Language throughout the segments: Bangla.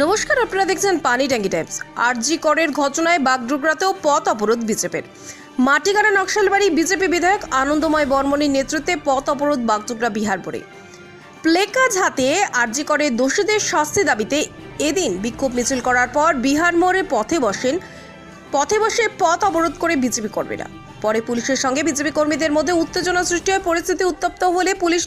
নমস্কার, আপনারা দেখছেন পানি ট্যাঙ্কি টাইমস। আরজি করের ঘটনায় বাগডোগরাতেও পথ অবরোধ বিজেপির। মাটিগাড়া নকশালবাড়ি বিজেপি বিধায়ক আনন্দময় বর্মণের নেতৃত্বে পথ অবরোধ বাগডোগরা বিহারপুরে প্লেকাজ হাতে আরজি করে দোষীদের শাস্তি দাবিতে এদিন বিক্ষোভ মিছিল করার পর বিহার মোড়ে পথে বসেন, পথে বসে পথ অবরোধ করে বিজেপি কর্মীরা। পরে পুলিশের সঙ্গে বিজেপি কর্মীদের মধ্যে উত্তেজনা সৃষ্টি হয়, পরিস্থিতি উত্তপ্ত হলে পুলিশ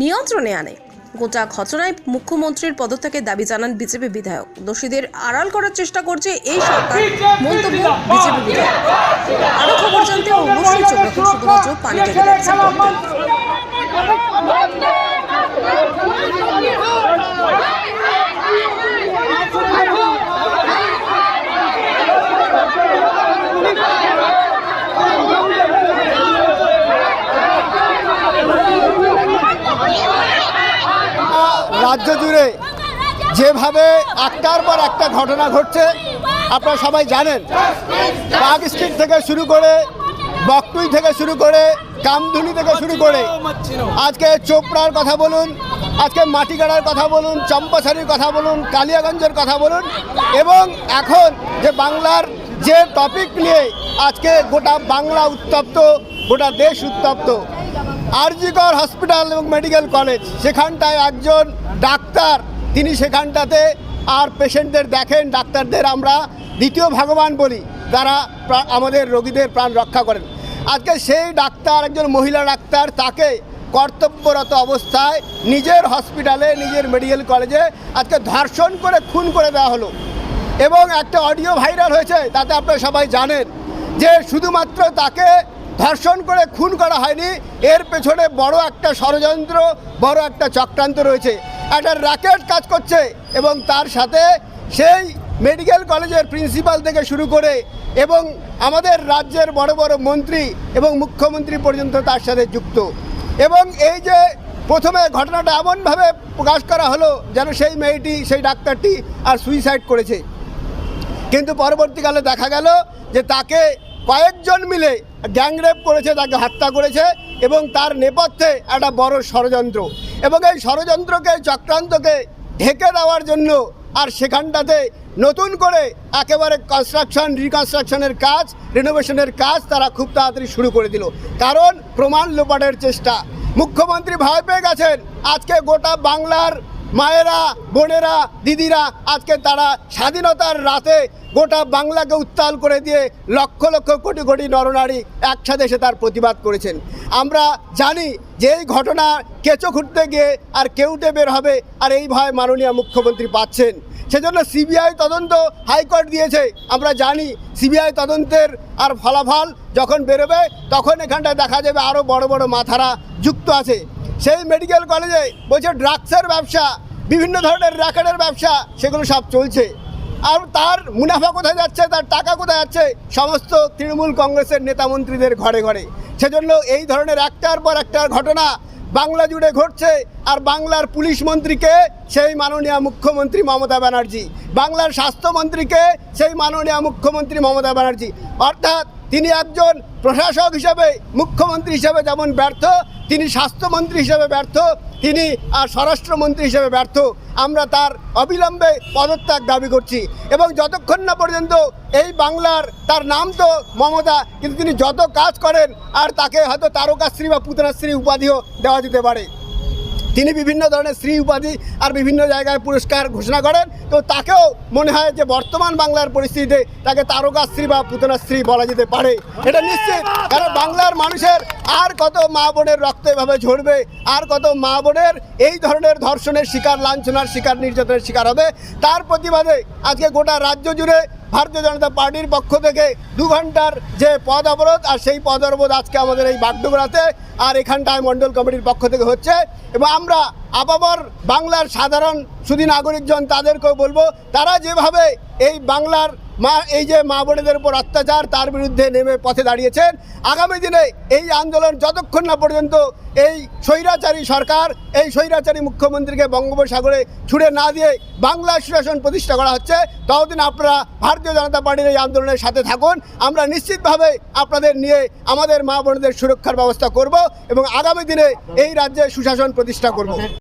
নিয়ন্ত্রণে আনে। গোটা ঘটনায় মুখ্যমন্ত্রীর পদত্যাগের দাবি জানান বিজেপি বিধায়ক। দোষীদের আড়াল করার চেষ্টা করছে এই সরকার। মন্তব্য বিজেপি বিধায়ক। আরও খবর জানতে অবশ্যই চোখ রাখুন। শুধুমাত্র পানি থেকে রাজ্য জুড়ে যেভাবে একটার পর একটা ঘটনা ঘটছে, আপনারা সবাই জানেন। পার্ক স্ট্রিট থেকে শুরু করে, বকটুই থেকে শুরু করে, কামধুনি থেকে শুরু করে। আজকে চোপড়ার কথা বলুন, আজকে মাটিগাড়ার কথা বলুন চম্পাছাড়ির কথা বলুন, কালিয়াগঞ্জের কথা বলুন, এবং এখন যে বাংলার যে টপিক নিয়ে আজকে গোটা বাংলা উত্তপ্ত, গোটা দেশ উত্তপ্ত আরজিকর হসপিটাল এবং মেডিকেল কলেজ। সেখানটায় একজন ডাক্তার, তিনি সেখানটাতে আর পেশেন্টদের দেখেন, ডাক্তারদের আমরা দ্বিতীয় ভগবান বলি প্রা- আমাদের রোগীদের প্রাণ রক্ষা করেন। আজকে সেই ডাক্তার, একজন মহিলা ডাক্তার, তাকে কর্তব্যরত অবস্থায় নিজের হসপিটালে, নিজের মেডিকেল কলেজে আজকে ধর্ষণ করে, খুন করে দেওয়া হলো। এবং একটা অডিও ভাইরাল হয়েছে, তাতে আপনারা সবাই জানেন যে শুধুমাত্র তাকে ধর্ষণ করে খুন করা হয়নি। এর পেছনে বড় একটা ষড়যন্ত্র, বড় একটা চক্রান্ত রয়েছে। একটা র্যাকেট কাজ করছে এবং তার সাথে সেই মেডিকেল কলেজের প্রিন্সিপাল থেকে শুরু করে এবং আমাদের রাজ্যের বড় বড় মন্ত্রী এবং মুখ্যমন্ত্রী পর্যন্ত তার সাথে যুক্ত। এবং এই যে প্রথমে ঘটনাটা এমনভাবে প্রকাশ করা হলো যেন সেই মেয়েটি, সেই ডাক্তারটি আর সুইসাইড করেছে। কিন্তু পরবর্তীকালে দেখা গেল যে তাকে কয়েকজন মিলে গ্যাংরেপ করেছে, তাকে হত্যা করেছে এবং তার নেপথ্যে একটা বড় ষড়যন্ত্র। এবং এই ষড়যন্ত্রকে চক্রান্তকে ঢেকে দেওয়ার জন্য আর সেখানটাতে নতুন করে একেবারে কনস্ট্রাকশন রিকনস্ট্রাকশনের কাজ রিনোভেশনের কাজ তারা খুব তাড়াতাড়ি শুরু করে দিল। কারণ প্রমাণ লোপাটের চেষ্টা। মুখ্যমন্ত্রী ভয় পেয়ে গেছেন। আজকে গোটা বাংলার মায়েরা, বোনেরা, দিদিরা, আজকে তারা স্বাধীনতার রাতে গোটা বাংলাকে উত্তাল করে দিয়ে লক্ষ লক্ষ কোটি কোটি নরনারী একসাথে এসে তার প্রতিবাদ করেছেন। আমরা জানি যে এই ঘটনা কেঁচো খুঁড়তে গিয়ে আর কেউটে বের হবে আর এই ভয় মাননীয় মুখ্যমন্ত্রী পাচ্ছেন। সেজন্য সিবিআই তদন্ত হাইকোর্ট দিয়েছে। আমরা জানি সিবিআই তদন্তের আর ফলাফল যখন বেরোবে তখন এখানটায় দেখা যাবে আরও বড় বড় মাথারা যুক্ত আছে। সেই মেডিকেল কলেজে বলছে ড্রাগসের ব্যবসা, বিভিন্ন ধরনের র্যাকেটের ব্যবসা, সেগুলো সব চলছে। আর তার মুনাফা কোথায় যাচ্ছে, তার টাকা কোথায় যাচ্ছে, সমস্ত তৃণমূল কংগ্রেসের নেতা মন্ত্রীদের ঘরে ঘরে। সেজন্য এই ধরনের একটার পর একটার ঘটনা বাংলা জুড়ে ঘটছে, আর বাংলার পুলিশ মন্ত্রীকে সেই মাননীয় মুখ্যমন্ত্রী মমতা ব্যানার্জি, বাংলার স্বাস্থ্যমন্ত্রীকে সেই মাননীয় মুখ্যমন্ত্রী মমতা ব্যানার্জি। অর্থাৎ তিনি একজন প্রশাসক হিসাবে, মুখ্যমন্ত্রী হিসাবে যেমন ব্যর্থ, তিনি স্বাস্থ্যমন্ত্রী হিসাবে ব্যর্থ, তিনি আর স্বরাষ্ট্রমন্ত্রী হিসেবে ব্যর্থ। আমরা তার অবিলম্বে পদত্যাগ দাবি করছি। এবং যতক্ষণ না পর্যন্ত এই বাংলার তার নাম তো মমতা, কিন্তু তিনি যত কাজ করেন, আর তাকে হয়তো তারকাশ্রী বা পুতনাশ্রী উপাধিও দেওয়া যেতে পারে। তিনি বিভিন্ন ধরনের শ্রী উপাধি আর বিভিন্ন জায়গায় পুরস্কার ঘোষণা করেন। তো তাকেও মনে হয় যে বর্তমান বাংলার পরিস্থিতিতে তাকে তারকাশ্রী বা পুতনাশ্রী বলা যেতে পারে। এটা নিশ্চিত, কারণ বাংলার মানুষের আর কত মা বোনের রক্ত এভাবে ঝরবে? আর কত মা বোনের এই ধরনের ধর্ষণের শিকার, লাঞ্ছনার শিকার, নির্যাতনের শিকার হবে? তার প্রতিবাদে আজকে গোটা রাজ্য জুড়ে ভারতীয় জনতা পার্টির পক্ষ থেকে দু ঘণ্টার যে পদ অবরোধ, আর সেই পদ অবরোধ আজকে আমাদের এই বাগডোগরাতে আর এখানটায় মণ্ডল কমিটির পক্ষ থেকে হচ্ছে। এবং আমরা আপামর বাংলার সাধারণ সুদী নাগরিকজন তাদেরকেও বলব, তারা যেভাবে এই বাংলার মা, এই যে মা বোনেদের উপর অত্যাচার, তার বিরুদ্ধে নেমে পথে দাঁড়িয়েছেন। আগামী দিনে এই আন্দোলন যতক্ষণ না পর্যন্ত এই স্বৈরাচারী সরকার, এই স্বৈরাচারী মুখ্যমন্ত্রীকে বঙ্গোপসাগরে ছুড়ে না দিয়ে বাংলা সুশাসন প্রতিষ্ঠা করা হচ্ছে, ততদিন আপনারা ভারতীয় জনতা পার্টির এই আন্দোলনের সাথে থাকুন। আমরা নিশ্চিতভাবে আপনাদের নিয়ে আমাদের মা বোনদের সুরক্ষার ব্যবস্থা করব এবং আগামী দিনে এই রাজ্যে সুশাসন প্রতিষ্ঠা করব।